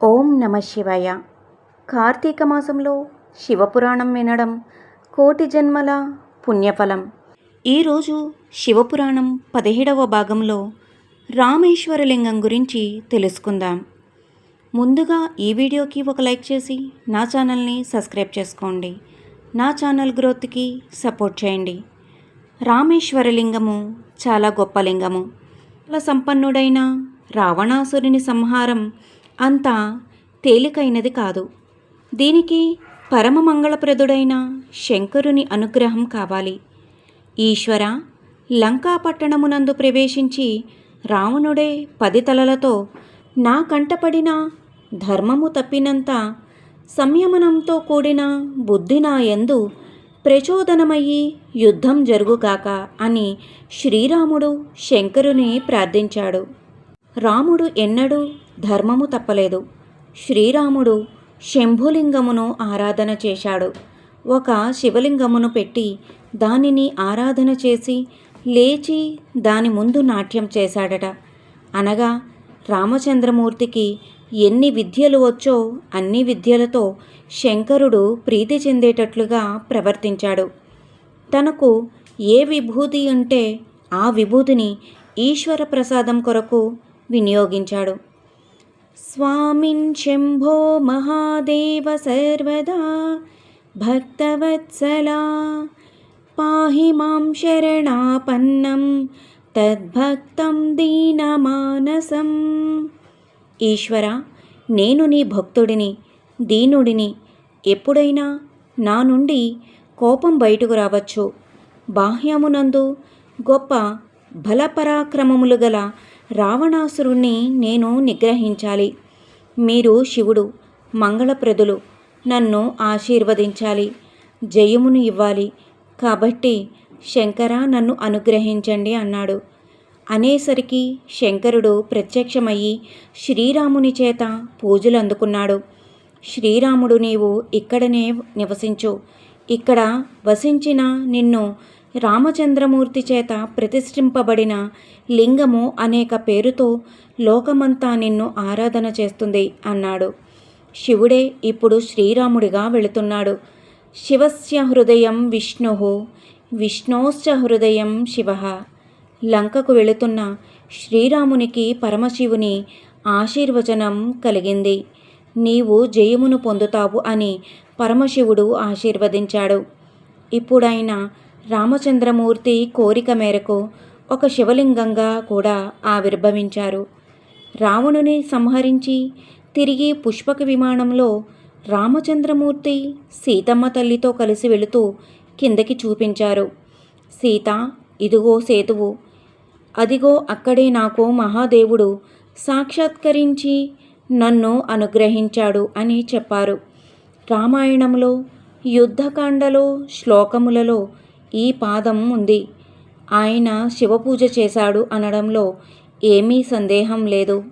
ఓం నమ శివయ. కార్తీక మాసంలో శివపురాణం వినడం కోటి జన్మల పుణ్యఫలం. ఈరోజు శివపురాణం పదిహేడవ భాగంలో రామేశ్వరలింగం గురించి తెలుసుకుందాం. ముందుగా ఈ వీడియోకి ఒక లైక్ చేసి నా ఛానల్ని సబ్స్క్రైబ్ చేసుకోండి. నా ఛానల్ గ్రోత్కి సపోర్ట్ చేయండి. రామేశ్వరలింగము చాలా గొప్ప లింగము. సంపన్నుడైన రావణాసురుని సంహారం అంత తేలికైనది కాదు. దీనికి పరమ మంగళప్రదుడైన శంకరుని అనుగ్రహం కావాలి. ఈశ్వర లంకాపట్టణమునందు ప్రవేశించి రావణుడే పది తలలతో నా కంటపడిన ధర్మము తప్పినంత సంయమనంతో కూడిన బుద్ధి నా యందు ప్రచోదనమయ్యి యుద్ధం జరుగుగాక అని శ్రీరాముడు శంకరుని ప్రార్థించాడు. రాముడు ఎన్నడూ ధర్మము తప్పలేదు. శ్రీరాముడు శంభులింగమును ఆరాధన చేశాడు. ఒక శివలింగమును పెట్టి దానిని ఆరాధన చేసి లేచి దాని ముందు నాట్యం చేశాడట. అనగా రామచంద్రమూర్తికి ఎన్ని విద్యలు వచ్చో అన్ని విద్యలతో శంకరుడు ప్రీతి చెందేటట్లుగా ప్రవర్తించాడు. తనకు ఏ విభూతి ఉంటే ఆ విభూతిని ఈశ్వర ప్రసాదం కొరకు వినియోగించాడు. స్వామిన్ శంభో మహాదేవ సర్వదా భక్తవత్సలా పాహి మాం శరణాపన్నం తద్భక్తం దీనమానసం. ఈశ్వర నేను నీ భక్తుడిని దీనుడిని ఎప్పుడైనా నా నుండి కోపం బయటకు రావచ్చు. బాహ్యమునందు గొప్ప బలపరాక్రమములు గల రావణాసురుణ్ణి నేను నిగ్రహించాలి. మీరు శివుడు మంగళప్రదులు నన్ను ఆశీర్వదించాలి. జయమును ఇవ్వాలి. కాబట్టి శంకర నన్ను అనుగ్రహించండి అన్నాడు. అనేసరికి శంకరుడు ప్రత్యక్షమయ్యి శ్రీరాముని చేత పూజలు అందుకున్నాడు శ్రీరాముడు నీవు ఇక్కడనే నివసించు. ఇక్కడ వసించిన నిన్ను రామచంద్రమూర్తి చేత ప్రతిష్ఠింపబడిన లింగము అనేక పేరుతో లోకమంతా నిన్ను ఆరాధన చేస్తుంది అన్నాడు. శివుడే ఇప్పుడు శ్రీరాముడిగా వెళుతున్నాడు. శివస్య హృదయం విష్ణు విష్ణోశ్చ హృదయం శివ. లంకకు వెళుతున్న శ్రీరామునికి పరమశివుని ఆశీర్వచనం కలిగింది. నీవు జయమును పొందుతావు అని పరమశివుడు ఆశీర్వదించాడు. ఇప్పుడైన రామచంద్రమూర్తి కోరిక మేరకు ఒక శివలింగంగా కూడా ఆవిర్భవించారు. రావణుని సంహరించి తిరిగి పుష్పక విమానంలో రామచంద్రమూర్తి సీతమ్మ తల్లితో కలిసి వెళుతూ కిందకి చూపించారు. సీత ఇదిగో సేతువు అదిగో అక్కడే నాకు మహాదేవుడు సాక్షాత్కరించి నన్ను అనుగ్రహించాడు అని చెప్పారు. రామాయణంలో యుద్ధకాండలో శ్లోకములలో ఈ పాదం ఉంది. ఆయన శివపూజ చేశాడు అనడంలో ఏమీ సందేహం లేదు.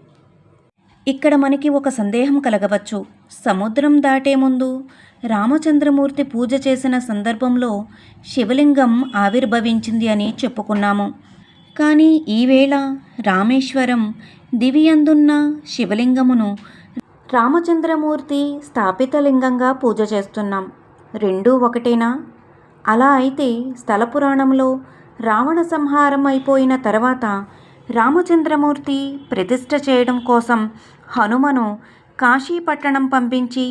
ఇక్కడ మనకి ఒక సందేహం కలగవచ్చు. సముద్రం దాటే ముందు రామచంద్రమూర్తి పూజ చేసిన సందర్భంలో శివలింగం ఆవిర్భవించింది అని చెప్పుకున్నాము. కానీ ఈవేళ రామేశ్వరం దివియందున్న శివలింగమును రామచంద్రమూర్తి స్థాపిత లింగంగా పూజ చేస్తున్నాం. రెండూ ఒకటేనా? అలా అయితే స్థల పురాణంలో రావణ సంహారం అయిపోయిన తర్వాత రామచంద్రమూర్తి ప్రతిష్ఠ చేయడం కోసం హనుమను కాశీపట్టణం పంపించి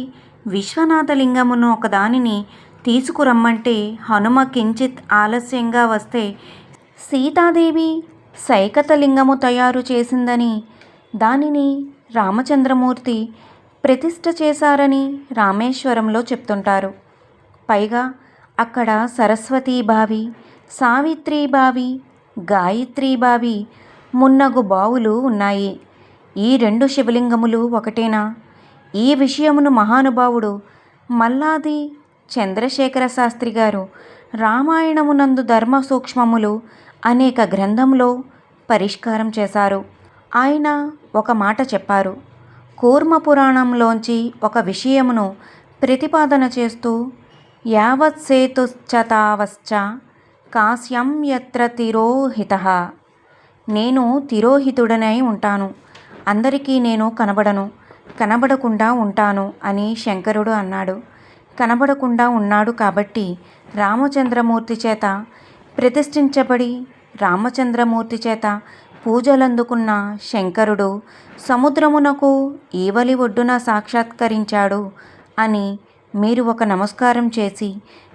విశ్వనాథలింగమును ఒకదానిని తీసుకురమ్మంటే హనుమ కించిత్ ఆలస్యంగా వస్తే సీతాదేవి సైకతలింగము తయారు చేసిందని దానిని రామచంద్రమూర్తి ప్రతిష్ఠ చేశారని రామేశ్వరంలో చెప్తుంటారు. పైగా అక్కడ సరస్వతీ బావి సావిత్రి బావి గాయత్రి బావి మున్నగు బావులు ఉన్నాయి. ఈ రెండు శివలింగములు ఒకటేనా? ఈ విషయమును మహానుభావుడు మల్లాది చంద్రశేఖర శాస్త్రి గారు రామాయణమునందు ధర్మ సూక్ష్మములు అనేక గ్రంథంలో పరిష్కారం చేశారు. ఆయన ఒక మాట చెప్పారు. కూర్మ పురాణంలోంచి ఒక విషయమును ప్రతిపాదన చేస్తూ యావత్ సేతుశ్చతావశ్చ కాశ్యం యత్ర తిరోహిత. నేను తిరోహితుడనై ఉంటాను. అందరికీ నేను కనబడను. కనబడకుండా ఉంటాను అని శంకరుడు అన్నాడు. కనబడకుండా ఉన్నాడు కాబట్టి రామచంద్రమూర్తి చేత ప్రతిష్ఠించబడి రామచంద్రమూర్తి చేత పూజలందుకున్న శంకరుడు సముద్రమునకు ఈవలి ఒడ్డున సాక్షాత్కరించాడు అని మీరు ఒక నమస్కారం చేసి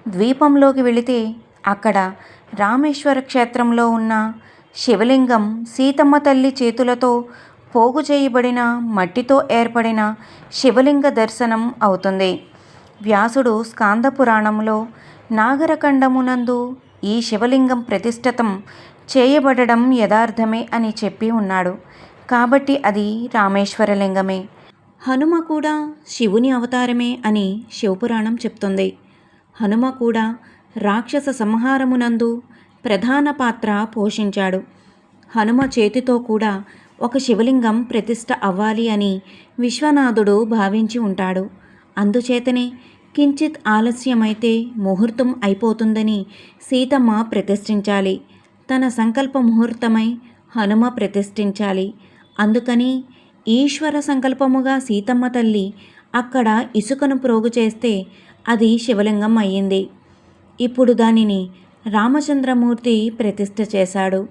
ద్వీపంలోకి వెళితే అక్కడ రామేశ్వర క్షేత్రంలో ఉన్న శివలింగం సీతమ్మ తల్లి చేతులతో పోగు చేయబడిన మట్టితో ఏర్పడిన శివలింగ దర్శనం అవుతుంది. వ్యాసుడు స్కాంద పురాణంలో నాగరఖండమునందు ఈ శివలింగం ప్రతిష్ఠితం చేయబడడం యథార్థమే అని చెప్పి ఉన్నాడు. కాబట్టి అది రామేశ్వరలింగమే హనుమ కూడా శివుని అవతారమే అని శివపురాణం చెప్తుంది. హనుమ కూడా రాక్షస సంహారమునందు ప్రధాన పాత్ర పోషించాడు. హనుమ చేతితో కూడా ఒక శివలింగం ప్రతిష్ట అవ్వాలి అని విశ్వనాథుడు భావించి ఉంటాడు. అందుచేతనే కించిత్ ఆలస్యమైతే ముహూర్తం అయిపోతుందని సీతమ్మ ప్రతిష్ఠించాలి. తన సంకల్ప ముహూర్తమై హనుమ ప్రతిష్ఠించాలి. అందుకని ఈశ్వర సంకల్పముగా సీతమ్మ తల్లి అక్కడ ఇసుకను ప్రోగు చేస్తే అది శివలింగం అయ్యింది. ఇప్పుడు దానిని రామచంద్రమూర్తి ప్రతిష్ఠ చేశాడు.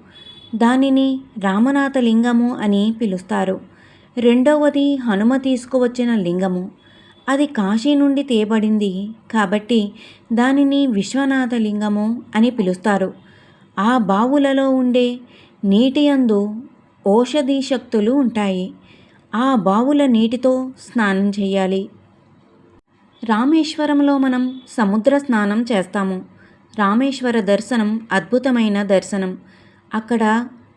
దానిని రామనాథ లింగము అని పిలుస్తారు. రెండవది హనుమ తీసుకువచ్చిన లింగము. అది కాశీ నుండి తీయబడింది కాబట్టి దానిని విశ్వనాథ లింగము అని పిలుస్తారు. ఆ బావులలో ఉండే నీటి అందు ఔషధి శక్తులు ఉంటాయి. ఆ బావుల నీటితో స్నానం చేయాలి. రామేశ్వరంలో మనం సముద్ర స్నానం చేస్తాము. రామేశ్వర దర్శనం అద్భుతమైన దర్శనం. అక్కడ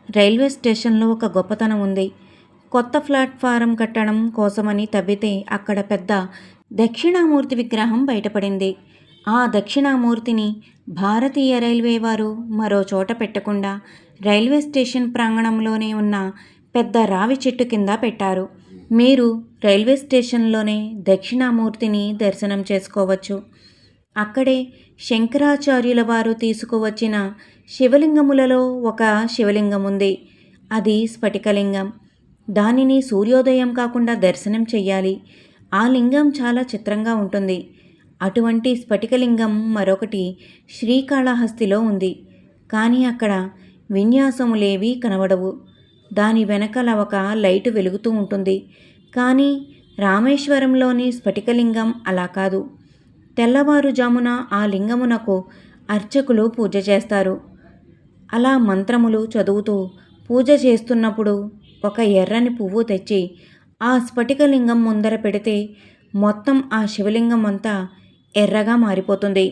రైల్వే స్టేషన్లో ఒక గొప్పతనం ఉంది. కొత్త ప్లాట్ఫారం కట్టడం కోసమని తవ్వితే అక్కడ పెద్ద దక్షిణామూర్తి విగ్రహం బయటపడింది. ఆ దక్షిణామూర్తిని భారతీయ రైల్వే వారు మరో చోట పెట్టకుండా రైల్వే స్టేషన్ ప్రాంగణంలోనే ఉన్న పెద్ద రావి చెట్టు కింద పెట్టారు. మీరు రైల్వే స్టేషన్లోనే దక్షిణామూర్తిని దర్శనం చేసుకోవచ్చు. అక్కడే శంకరాచార్యుల వారు తీసుకువచ్చిన శివలింగములలో ఒక శివలింగం ఉంది అది స్ఫటికలింగం. దానిని సూర్యోదయం కాకుండా దర్శనం చెయ్యాలి. ఆ లింగం చాలా చిత్రంగా ఉంటుంది. అటువంటి స్ఫటికలింగం మరొకటి శ్రీకాళహస్తిలో ఉంది. కానీ అక్కడ విన్యాసములేవీ కనబడవు. దాని వెనకల ఒక లైటు వెలుగుతూ ఉంటుంది. కానీ రామేశ్వరంలోని స్ఫటికలింగం అలా కాదు. తెల్లవారుజామున ఆ లింగమునకు అర్చకులు పూజ చేస్తారు. అలా మంత్రములు చదువుతూ పూజ చేస్తున్నప్పుడు ఒక ఎర్రని పువ్వు తెచ్చి ఆ స్ఫటికలింగం ముందర పెడితే మొత్తం ఆ శివలింగం అంతా ఎర్రగా మారిపోతుంది.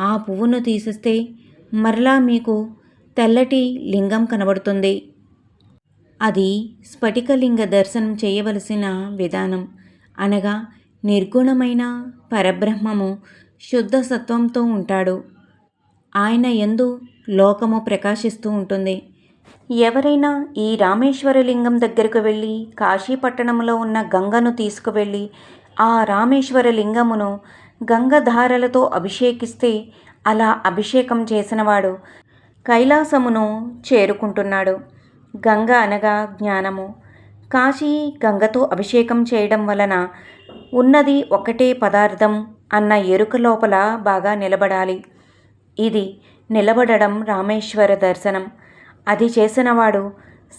ఆ పువ్వును తీసేస్తే మరలా మీకు తెల్లటి లింగం కనబడుతుంది. అది స్ఫటికలింగ దర్శనం చేయవలసిన విధానం. అనగా నిర్గుణమైన పరబ్రహ్మము శుద్ధ సత్వంతో ఉంటాడు. ఆయన ఎందు లోకము ప్రకాశిస్తూ ఉంటుంది. ఎవరైనా ఈ రామేశ్వరలింగం దగ్గరకు వెళ్ళి కాశీపట్టణంలో ఉన్న గంగను తీసుకువెళ్ళి ఆ రామేశ్వర లింగమును గంగధారలతో అభిషేకిస్తే అలా అభిషేకం చేసినవాడు కైలాసమును చేరుకుంటున్నాడు. గంగ అనగా జ్ఞానము. కాశీ గంగతో అభిషేకం చేయడం వలన ఉన్నది ఒకటే పదార్థం అన్న ఎరుక లోపల బాగా నిలబడాలి. ఇది నిలబడడం రామేశ్వర దర్శనం. అది చేసినవాడు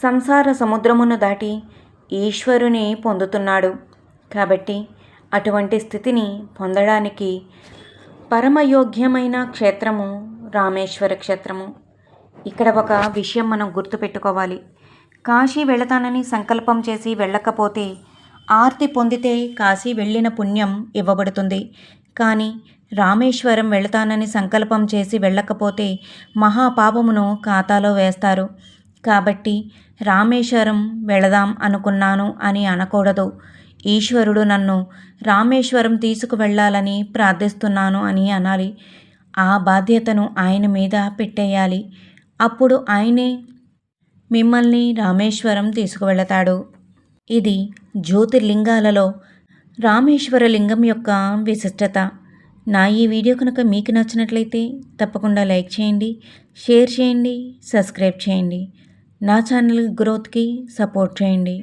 సంసార సముద్రమును దాటి ఈశ్వరుని పొందుతున్నాడు. కాబట్టి అటువంటి స్థితిని పొందడానికి పరమయోగ్యమైన క్షేత్రము రామేశ్వర క్షేత్రము. ఇక్కడ ఒక విషయం మనం గుర్తుపెట్టుకోవాలి. కాశీ వెళతానని సంకల్పం చేసి వెళ్ళకపోతే ఆర్తి పొందితే కాశీ వెళ్ళిన పుణ్యం ఇవ్వబడుతుంది. కానీ రామేశ్వరం వెళతానని సంకల్పం చేసి వెళ్ళకపోతే మహాపాపమును ఖాతాలో వేస్తారు. కాబట్టి రామేశ్వరం వెళదాం అనుకున్నాను అని అనకూడదు. ఈశ్వరుడు నన్ను రామేశ్వరం తీసుకువెళ్ళాలని ప్రార్థిస్తున్నాను అని అనాలి. ఆ బాధ్యతను ఆయన మీద పెట్టేయాలి. అప్పుడు ఆయనే మిమ్మల్ని రామేశ్వరం తీసుకువెళతాడు. ఇది జ్యోతిర్లింగాలలో రామేశ్వర లింగం యొక్క విశిష్టత. నా ఈ వీడియో కనుక మీకు నచ్చినట్లయితే తప్పకుండా లైక్ చేయండి షేర్ చేయండి సబ్స్క్రైబ్ చేయండి. నా ఛానల్ గ్రోత్కి సపోర్ట్ చేయండి.